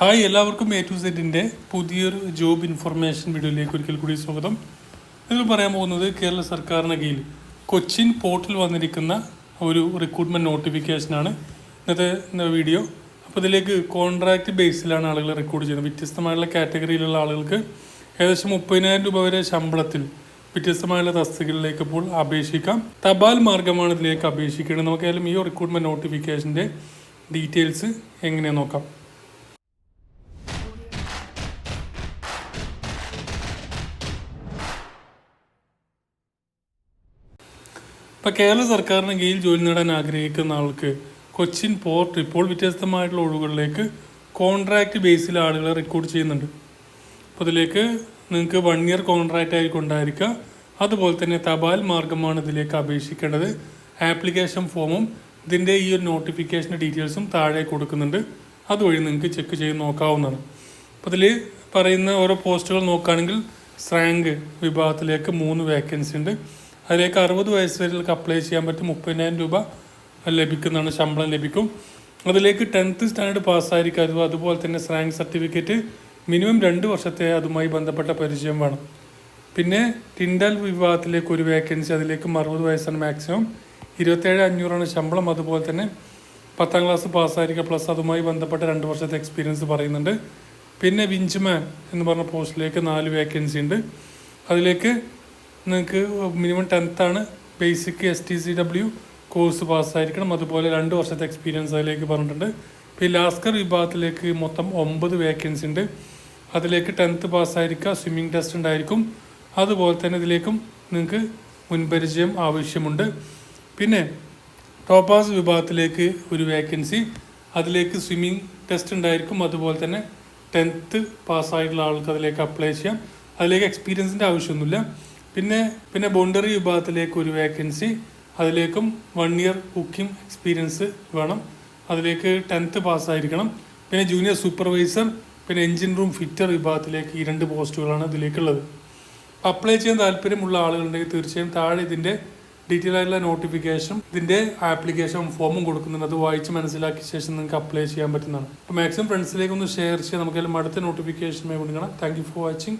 Hi എല്ലാവർക്കും A to സെറ്റിന്റെ പുതിയൊരു ജോബ് ഇൻഫർമേഷൻ വീഡിയോയിലേക്ക് ഒരിക്കൽ കൂടി സ്വാഗതം. ഇതിൽ പറയാൻ പോകുന്നത് കേരള സർക്കാരിന് കീഴിൽ കൊച്ചിൻ പോർട്ടിൽ വന്നിരിക്കുന്ന ഒരു റിക്രൂട്ട്മെന്റ് നോട്ടിഫിക്കേഷനാണ് ഇന്നത്തെ വീഡിയോ അപ്പോൾ ഇതിലേക്ക് കോൺട്രാക്റ്റ് ബേസിലാണ് ആളുകൾ റിക്രൂട്ട് ചെയ്യുന്നത്. വ്യത്യസ്തമായുള്ള കാറ്റഗറിയിലുള്ള ആളുകൾക്ക് ഏകദേശം മുപ്പതിനായിരം രൂപ വരെ ശമ്പളത്തിൽ വ്യത്യസ്തമായുള്ള തസ്തികളിലേക്ക് ഇപ്പോൾ അപേക്ഷിക്കാം. തപാൽ മാർഗമാണ് ഇതിലേക്ക് അപേക്ഷിക്കേണ്ടത്. നമുക്കായാലും ഈ റിക്രൂട്ട്മെന്റ് നോട്ടിഫിക്കേഷന്റെ ഡീറ്റെയിൽസ് എങ്ങനെയാണ് നോക്കാം. ഇപ്പം കേരള സർക്കാരിന് കീഴിൽ ജോലി നേടാൻ ആഗ്രഹിക്കുന്ന ആൾക്ക് കൊച്ചിൻ പോർട്ട് ഇപ്പോൾ വ്യത്യസ്തമായിട്ടുള്ള ഒഴിവുകളിലേക്ക് കോൺട്രാക്റ്റ് ബേസിൽ ആളുകളെ റിക്രൂട്ട് ചെയ്യുന്നുണ്ട്. അപ്പോൾ ഇതിലേക്ക് നിങ്ങൾക്ക് വൺ ഇയർ കോൺട്രാക്റ്റ് ആയിക്കൊണ്ടായിരിക്കാം അതുപോലെ തന്നെ തപാൽ മാർഗമാണ് ഇതിലേക്ക് അപേക്ഷിക്കേണ്ടത്. ആപ്ലിക്കേഷൻ ഫോമും ഇതിന്റെ ഈ ഒരു നോട്ടിഫിക്കേഷന്റെ ഡീറ്റെയിൽസും താഴെ കൊടുക്കുന്നുണ്ട്. അതുവഴി നിങ്ങൾക്ക് ചെക്ക് ചെയ്ത് നോക്കാവുന്നതാണ്. അപ്പോൾ ഇതിൽ പറയുന്ന ഓരോ പോസ്റ്റുകൾ നോക്കുകയാണെങ്കിൽ സ്രാങ്ക് വിഭാഗത്തിലേക്ക് മൂന്ന് വേക്കൻസി ഉണ്ട്. അതിലേക്ക് അറുപത് വയസ്സ് വരെയൊക്കെ അപ്ലൈ ചെയ്യാൻ പറ്റും മുപ്പതിനായിരം രൂപ ലഭിക്കുന്നതാണ് ശമ്പളം ലഭിക്കും. അതിലേക്ക് ടെൻത്ത് സ്റ്റാൻഡേർഡ് പാസ്സായിരിക്കും അതും അതുപോലെ തന്നെ റാങ്ക് സർട്ടിഫിക്കറ്റ് മിനിമം രണ്ട് വർഷത്തെ അതുമായി ബന്ധപ്പെട്ട പരിചയം വേണം. പിന്നെ ടിൻഡൽ വിഭാഗത്തിലേക്ക് ഒരു വേക്കൻസി അതിലേക്ക് അറുപത് വയസ്സാണ് മാക്സിമം ഇരുപത്തേഴ് അഞ്ഞൂറാണ് ശമ്പളം അതുപോലെ തന്നെ പത്താം ക്ലാസ് പാസ്സായിരിക്കുക പ്ലസ് അതുമായി ബന്ധപ്പെട്ട രണ്ട് വർഷത്തെ എക്സ്പീരിയൻസ് പറയുന്നുണ്ട്. പിന്നെ വിഞ്ച്മാൻ എന്ന് പറഞ്ഞ പോസ്റ്റിലേക്ക് നാല് വേക്കൻസി ഉണ്ട്. അതിലേക്ക് നിങ്ങൾക്ക് minimum ടെൻത്താണ് basic S T C W course പാസ്സായിരിക്കണം അതുപോലെ രണ്ട് വർഷത്തെ എക്സ്പീരിയൻസ് അതിലേക്ക് പറഞ്ഞിട്ടുണ്ട്. പിന്നെ ലാസ്കർ വിഭാഗത്തിലേക്ക് മൊത്തം ഒമ്പത് വേക്കൻസി ഉണ്ട്. അതിലേക്ക് ടെൻത്ത് പാസ്സായിരിക്കുക സ്വിമ്മിങ് ടെസ്റ്റ് ഉണ്ടായിരിക്കും. അതുപോലെ തന്നെ ഇതിലേക്കും നിങ്ങൾക്ക് മുൻപരിചയം ആവശ്യമുണ്ട്. പിന്നെ ടോപ്പാസ് വിഭാഗത്തിലേക്ക് ഒരു വേക്കൻസി അതിലേക്ക് സ്വിമ്മിങ് ടെസ്റ്റ് ഉണ്ടായിരിക്കും. അതുപോലെ തന്നെ ടെൻത്ത് പാസ്സായിട്ടുള്ള ആൾക്ക് അതിലേക്ക് അപ്ലൈ ചെയ്യാം. അതിലേക്ക് എക്സ്പീരിയൻസിന്റെ ആവശ്യമൊന്നുമില്ല. പിന്നെ പിന്നെ ബോണ്ടറി വിഭാഗത്തിലേക്ക് ഒരു വേക്കൻസി അതിലേക്കും വൺ ഇയർ കുക്കിംഗ് എക്സ്പീരിയൻസ് വേണം. അതിലേക്ക് ടെൻത്ത് പാസ്സായിരിക്കണം പിന്നെ ജൂനിയർ സൂപ്പർവൈസർ പിന്നെ എഞ്ചിൻ റൂം ഫിറ്റർ വിഭാഗത്തിലേക്ക് ഈ രണ്ട് പോസ്റ്റുകളാണ് ഇതിലേക്കുള്ളത്. അപ്ലൈ ചെയ്യാൻ താല്പര്യമുള്ള ആളുകളുണ്ടെങ്കിൽ തീർച്ചയായും താഴെ ഇതിന്റെ ഡീറ്റെയിൽ ആയിട്ടുള്ള നോട്ടിഫിക്കേഷൻ ഇതിന്റെ ആപ്ലിക്കേഷൻ ഫോമും കൊടുക്കുന്നുണ്ട്. അത് വായിച്ച് മനസ്സിലാക്കിയ ശേഷം നിങ്ങൾക്ക് അപ്ലൈ ചെയ്യാൻ പറ്റുന്നതാണ്. അപ്പോൾ മാക്സിമം ഫ്രണ്ട്സിലേക്ക് ഒന്ന് ഷെയർ ചെയ്യാം. അതിൽ അടുത്ത നോട്ടിഫിക്കേഷനുമായി കൊടുക്കണം താങ്ക് യു ഫോർ വാച്ചിങ്